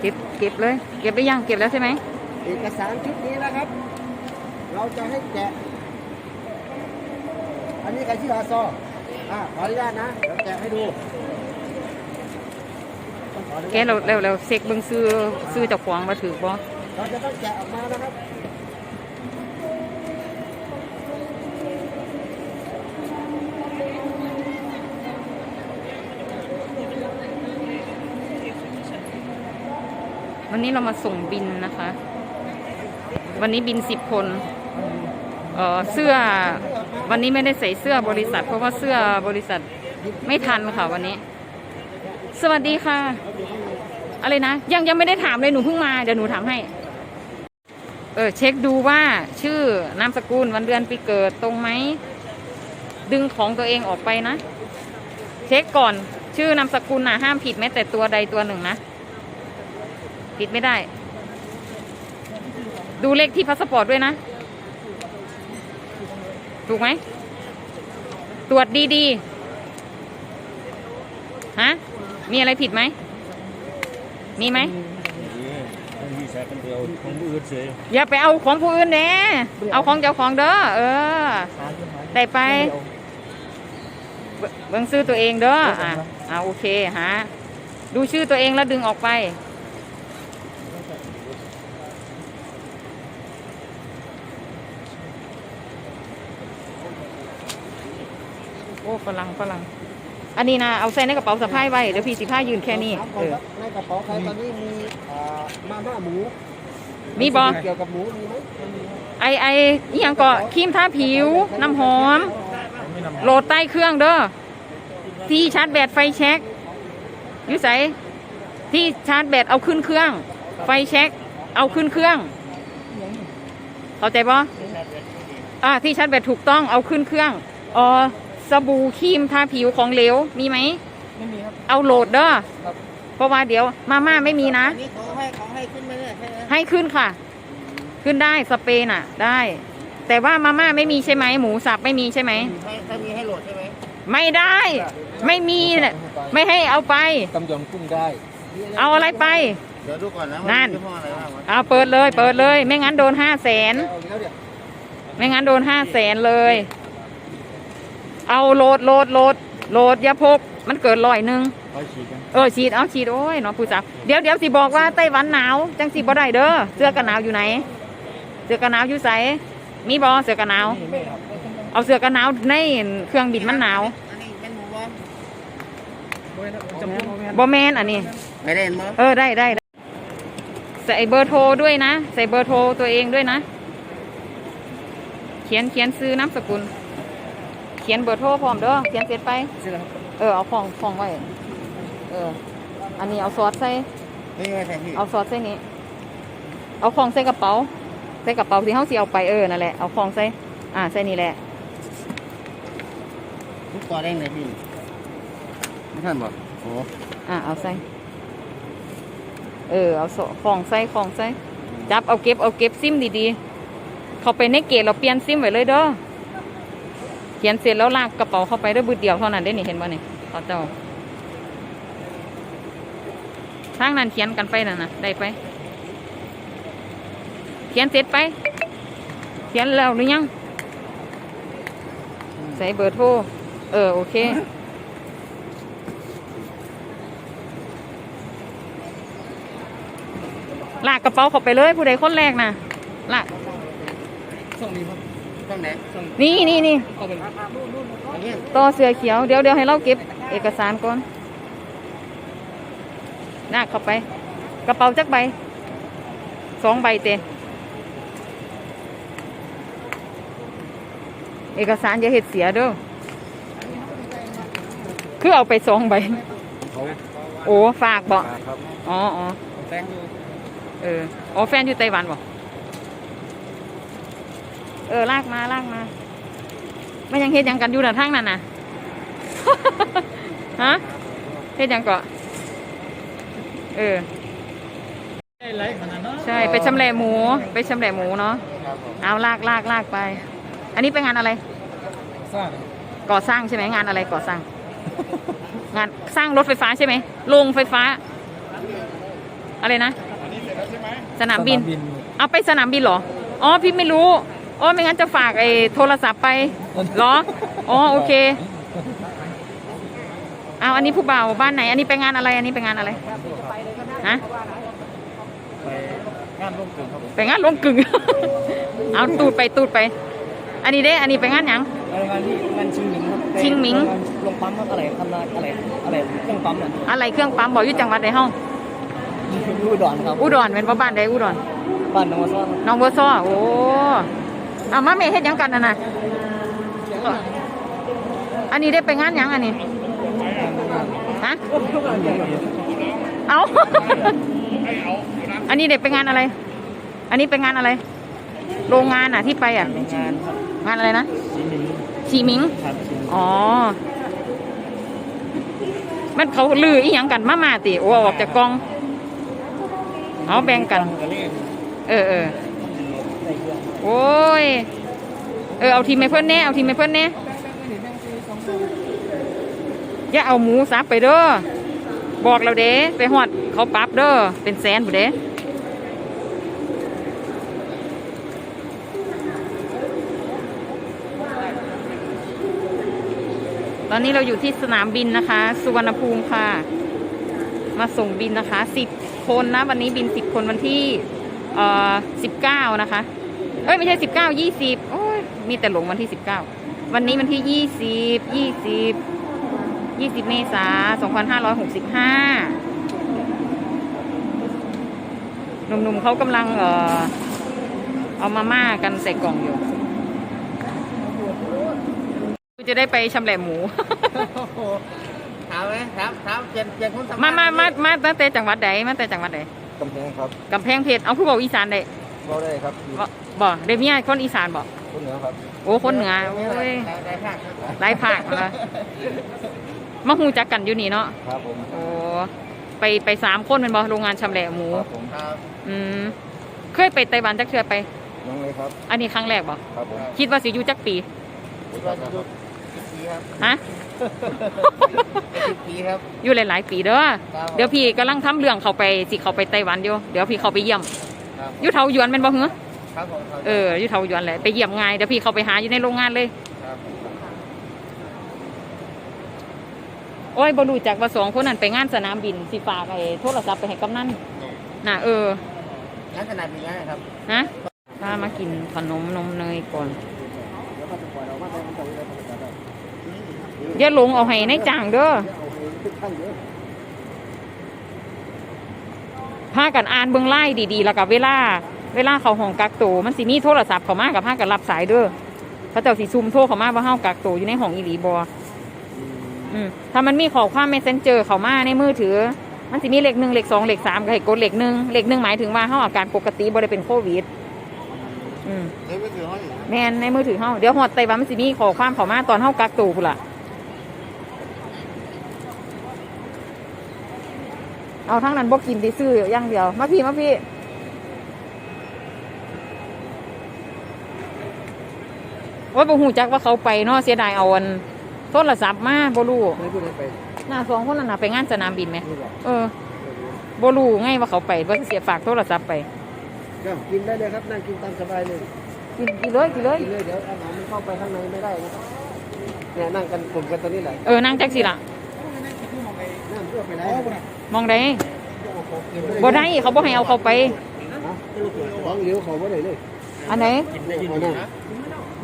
เก็บเก็บเลย เก็บไปยังเก็บแล้วใช่ไหมเอกสารชุดนี้นะครับ เราจะให้แกะ อันนี้ใครชื่ออาซออ่าขออนุญาตนะเดี๋ยวแกะให้ดูต้องขออนุญาตแกเราเร็วเร็วเซ็กเบิ่งซื้อซื้อเจ้าของมาถือบ่เราจะต้องแกะออกมานะครับ วันนี้เรามาส่งบินนะคะ วันนี้บินสิบคนเอ่อเสื้อวันนี้ไม่ได้ใส่เสื้อบริษัท เพราะว่าเสื้อบริษัทไม่ทันค่ะวันนี้ สวัสดีค่ะ อะไรนะ ยังยังไม่ได้ถามเลยหนูเพิ่งมาเดี๋ยวหนูถามให้ เออเช็คดูว่าชื่อนามสกุลวันเดือนปีเกิดตรงไหมดึงของตัวเองออกไปนะ เช็คก่อนชื่อนามสกุลนะห้ามผิดแม้แต่ตัวใดตัวหนึ่งนะ ผิดไม่ได้ ดูเลขที่พาสปอร์ตด้วยนะ ถูกไหม ตรวจดีๆ ฮะ มีอะไรผิดไหม มีไหมต้องมีสายคนเดียวของผู้อื่นเฉยอย่าไปเอาของผู้อื่นแน่เอาของเจ้าของเด้อ เออ ได้ไป เบิ่งเบิ่งชื่อตัวเองเด้อ อะอ่าโอเค ฮะ ดูชื่อตัวเองแล้วดึงออกไป อ้ฝรั่งฝรั่งอันนี้นะเอาใส่ในกระเป๋าสะพายไว้เดี๋ยวพี่สิผ้ายืนแค่นี้เออในกระเป๋าใครตอนนี้มีอ่ามาม่าหมู มีบอเกี่ยวกับหมูมีไหมไอไออหยังก็ครีมทาผิว น้ำหอม โหลดใต้เครื่องเด้อที่ชาร์จแบตไฟแช็กอยูใสที่ชาร์จแบตเอาขึ้นเครื่อง ไฟแช็กเอาขึ้นเครื่อง เข้าใจปะอ่าที่ชาร์จแบตถูกต้องเอาขึ้นเครื่องอ๋อ สบู่ครีมทาผิวของเหลวมีไหม ไม่มีครับ เอาโหลดเด้อครับ เพราะว่าเดี๋ยวมาม่าไม่มีนะ อันนี้เขาให้เขาให้ขึ้นไหมเนี่ยให้ไหมให้ขึ้นค่ะ ขึ้นได้สเปรย์น่ะ ได้ แต่ว่ามาม่าไม่มีใช่ไหมหมูสับไม่มีใช่ไหม ให้ถ้ามีให้โหลดใช่ไหมไม่ได้ ไม่มีน่ะไม่ให้เอาไป ตำยำกุ้งได้ เอาอะไรไป เดี๋ยวดูก่อนนะนั่นว่ายี่ห้ออะไรบ้างวะเอาเปิดเลย เปิดเลย ไม่งั้นโดนห้าแสนเอาอีกแล้วเดี๋ยวไม่งั้นโดนห้าแสนเลย เอาโหลดโหลดโหลดโหลดอยาพก มันเกิดลอยหนึ่งร้อยฉีดกันเออฉีดเอาฉีดโอ้ยเน้องผู้สาวเดี๋ยวเดี๋ยวสิบอกว่าไต้หวันหนาวจังสิบ่ได้เด้อเสื้อกันหนาวอยู่ไหน เสื้อกันหนาวอยู่ไสมีบอเสื้อกันหนาวไม่ครับเอาเสื้อกันหนาวในเครื่องบินมันหนาวอันนี้เป็นหมูบอมจำกุ้งบอแมนอันนี้ ไม่ได้เห็นมั้งเออได้ได้ได้ใส่เบอร์โทรด้วยนะ ใส่เบอร์โทรตัวเองด้วยนะ เขียนเขียนซื้อนามสกุลเขียนเบอร์โทรพร้อมเด้อเขียนเสร็จไป ใช่ครับเออเอาฟองฟองไว้เออ อันนี้เอาซอสใส่ นี่ไงแทนพี่เอาซอสใส่นี้ เอาฟองใส่กระเป๋า ใส่กระเป๋าที่เฮาสิเอาไปเออนั่นแหละ เอาฟองใส่ อ่าใส่นี่แหละ ทุกตัวได้เลยพี่ไม่ท่านบอกโอ้อ่าเอาใส่ เออเอาซอฟองใส่ฟองใส่ จับเอาเก็บเอาเก็บซิมดีๆ เข้าไปในเกตเราเปลี่ยนซิมไว้เลยเด้อ เขียนเสร็จแล้วลากกระเป๋าเข้าไปด้วยบืดเดียวเท่านั้นได้นี่เห็นป่ะนี่เขาเจ้าทางนั้นเขียนกันไปนั่นนะได้ไป เขียนเสร็จไป เขียนแล้วหรือยัง ใส่เบอร์โทร เออ โอเคลากกระเป๋าเข้าไปเลยผู้ใดคนแรกนะลากช่งนี้ครับ ช่องไหนช่องนี่นี่นี่เอาเป็นอันนี้ต่อเสือเขียวเดี๋ยวเดี๋ยวให้เราเก็บเอกสารก่อนลากเข้าไป กระเป๋าจักใบสองใบเตะเอกสารอย่าเห็ดเสียเด้อคือเอาไปสองใบ เขาโอ้ฝากบอกครับอ๋ออ๋อ แตงอยู่ เออ อ๋อ แฟนอยู่ไต้หวันบ่ เออลากมาลากมาไม่ยังเฮ็ดหยังกันอยู่น่ะทางนั้นน่ะฮะเฮ็ดหยังเกาะเออไรขนาดนั้นใช่ไปชำแหละหมูไปชำแหละหมูเนาะครับผมเอาลากลากลากไป อันนี้เป็นงานอะไรสร้างก่อสร้างใช่ไหมงานอะไรก่อสร้าง งานสร้างรถไฟฟ้าใช่ไหมโรงไฟฟ้า อะไรนะสนามบิน เอาไปสนามบินเหรอ อ๋อพี่ไม่รู้ อ๋อไม่งั้นจะฝากไอ้โทรศัพท์ไปเหรออ๋อโอเคเอาอันนี้ผู้บ่าวบ้านไหน อันนี้ไปงานอะไร อันนี้ไปงานอะไรฮะไปงานลงกลุ่มครับไปงานลงกึ่งเอาตูดไปตูดไป อันนี้เด้ อันนี้ไปงานหยังงานที่งานชิงหมิงครับชิงหมิงลงปั๊มครับอะไรทำอะไรอะไรอะไรเครื่องปั๊มเนี่ยอะไรเครื่องปั๊มบอกอยู่จังหวัดใดเฮายูดอนครับอุดรเป็นว่าบ้านใดอุดรบ้านหนองวัวซ้อนน้องบัวซ้อโอ้ เอามาเมเฮ็ดหยังกันน่ะนะอันนี้ได้ไปงานหยังอันนี้ฮะเอาอันนี้เด็กไปงานอะไร อันนี้ไปงานอะไร โรงงานอะที่ไปอะ งานครับงานอะไรนะชิงหมิงชีมิงครับชิงหมิง อ๋อ มันเขาลืออีหยังกันมามาติโอ้ออกจากกอง เอาแบ่งกันกันเลยเออเออได้เครื่อง โอ้ย เออเอาทีมให้เพื่อนแน่เอาทีมให้เพื่อนแน่อย่าเอาหมูสับไปเด้อ บอกเราเด้ไปหอดเขาปรับเด้อ เป็นแสนผู้เด้ตอนนี้เราอยู่ที่สนามบินนะคะ สุวรรณภูมิค่ะ มาส่งบินนะคะสิบคนนะ วันนี้บินสิบคนวันที่เอ่อสิบเก้านะคะ เอ้ยไม่ใช่สิบเก้ายี่สิบโอ้ยมีแต่หลงวันที่สิบเก้าวันนี้วันที่ยี่สิบยี่สิบยี่สิบเมษาสองพันห้าร้อยหกสิบห้าหนุ่มๆเขากำลังเอ่อเอามาม่ากันใส่กล่องอยู่จะได้ไปชำแหละหมู ถามไหมถามถามเปลี่ยนเปลี่ยนคนทำมามามามาตั้งแต่จังหวัดใดมาแต่จังหวัดใดกำแพงครับกำแพงเพชรเอาผู้บอกอีสานได้เราได้ครับ บ่บ่เดยวมียคนอีสานบ่คนเหนือครับโอ้คนเหนือโอ้ยได้ภาคหลายภาคนะคะมาหูจักกันอยู่นี่เนาะครับผมโอ้ไปไปสามคนเป็นบ่โรงงานชำแหละหมูครับผมครับอืมเคยไปไต้หวันจักเทื่อไปน้องเลยครับ อันนี้ครั้งแรกบ่ครับผมคิดว่าสิอยู่จักปีคิดว่าจะยุดสิบปีครับฮะสิบปีครับอยู่หลายๆปีเด้อครับเดี๋ยวพี่กำลังทำเรื่องเขาไปสิเขาไปไต้หวันอยู่เดี๋ยวพี่เขาไปเยี่ยมครับอยู่เทาหยวนเป็นบ่เหรอ ครับผมครับเอออยู่เทาหยวนแหละไปเยี่ยมง่ายเดี๋ยวพี่เขาไปหาอยู่ในโรงงานเลย ครับโอ้ยบรู้จักว่าสองคนนั้นไปงานสนามบินสิฝากไอ้โทรศัพท์ไปให้กำนันน่ะเอองั้นขนาดนี้นะครับฮะพามากินขนมนมเนยก่อนอย่าหลงเอาให้ในจางเด้อพากันอ่านเบื้องไล่ดีๆ แล้วกับเวลา เวลาเขาห้องกักตัวมันสิมีโทรศัพท์เขามากับพากันรับสายเด้อเขาเจ้าสิซุมโทรเขามาว่าเฮากักตัวอยู่ในห้องอีหลีบออืมถ้ามันมีข้อความเมสเซนเจอร์เขามาในมือถือ มันสิมีเลขหนึ่งเลขสองเลขสามก็ให้กดเลขหนึ่งเลขหนึ่งหมายถึงว่าเฮาอาการปกติบ่ได้เป็นโควิดอืมเฮ้ยไม่ถือห้อยแม่นในมือถือเฮาเดี๋ยวฮอดไต้หวันมันสิมีข้อความเข้ามาตอนเฮากักตัวพุ่นล่ะเอาทั้งนั้นบ่กินได้ซื้ออย่างเดียว มาพี่มาพี่ โอ้ยบ่ฮู้จักว่าเขาไปเนาะเสียดายเอาอันโทรศัพท์มาบ่รู้ไม่พูดไปหน้าสองคนนั้นน่ะไปงานสนามบินไหม นี่หรอเออบ่รู้ไงว่าเขาไปเพิ่นเสียฝากโทรศัพท์ไป ก็กินได้เลยครับนั่งกินตามสบายเลยกินกินเลยกินเลย กินเลยเดี๋ยวอาหารมันเข้าไปข้างในไม่ได้นะครับเนี่ยนั่งกันกลุ่มกันตัวนี้แหละเออนั่งจักสิล่ะ นั่งเพื่อไปแล้วมองได้บ่ได้เขาบ่ให้เอาเข้าไปร้องเลี้ยวเขาไม่ได้เลยอันไหนเอานั่งห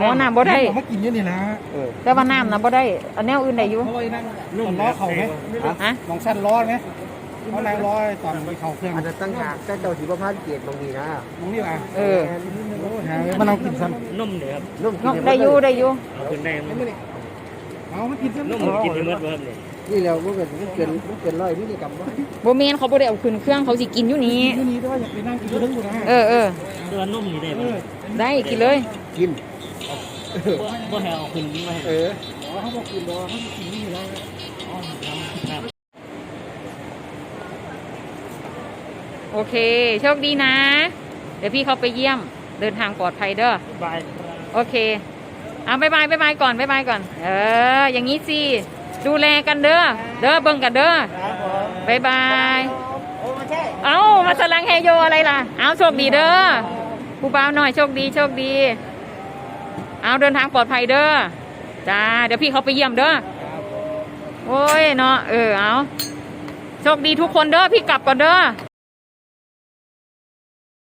มอน้ำบ่ได้ผมมากินอยู่นี่นะเออแต่ว่าน้ำน่ะบ่ได้อันแนวอื่นได้อยู่เพราะว่านั่งนุ่มล้อเขาไหมฮะ มองสั้นล้อไหมเขานางล้อตอนไปเข่าเครื่องอาจจะตั้งหากแต่เจ้าสีประพาสเกียรติบางทีนะมองนี่อะเออโอ้หามานั่งกินสั้นนุ่มเลยครับนุ่มเนาะได้อยู่ได้อยู่ เอาขึ้นได้มั้ยเอามากินสั้นนุ่มกินได้เมื่อเพิ่มเลยนี่แล้วมันเกิดมันเกินมันเกินร้อยมิลลิกรัมวะบ่แม่นเขาบ่ได้เอาขึ้นเครื่องเขาสิกินอยู่นี่อยู่นี่ด้วยอยากไปนั่งกินทั้งหมดนะเออเออตัวนุ่มนี่ได้เอป่ะอได้กินเลยกิน บ่ให้เอาขึ้นมาให้เออเขาบอกกินล้อเขากินนี่แล้วครับโอเค โชคดีนะ เดี๋ยวพี่เขาไปเยี่ยมเดินทางปลอดภัยเด้อบายโอเค เอาบายบายบายบายก่อนบายบายก่อน เออ อย่างนี้สิ ดูแลกันเด้อ เด้อเบิ่งกันเด้อบายบายโอ้ไม่ใช่เอามางเฮโยอะไรล่ะ เอาโชคดีเด้อผู้บ่าวหน่อยโชคดีโชคดี เอาเดินทางปลอดภัยเด้อจ้าเดี๋ยวพี่เขาไปเยี่ยมเด้อโอ้ยเนาะเออเอาโชคดีทุกคนเด้อพี่กลับก่อนเด้อ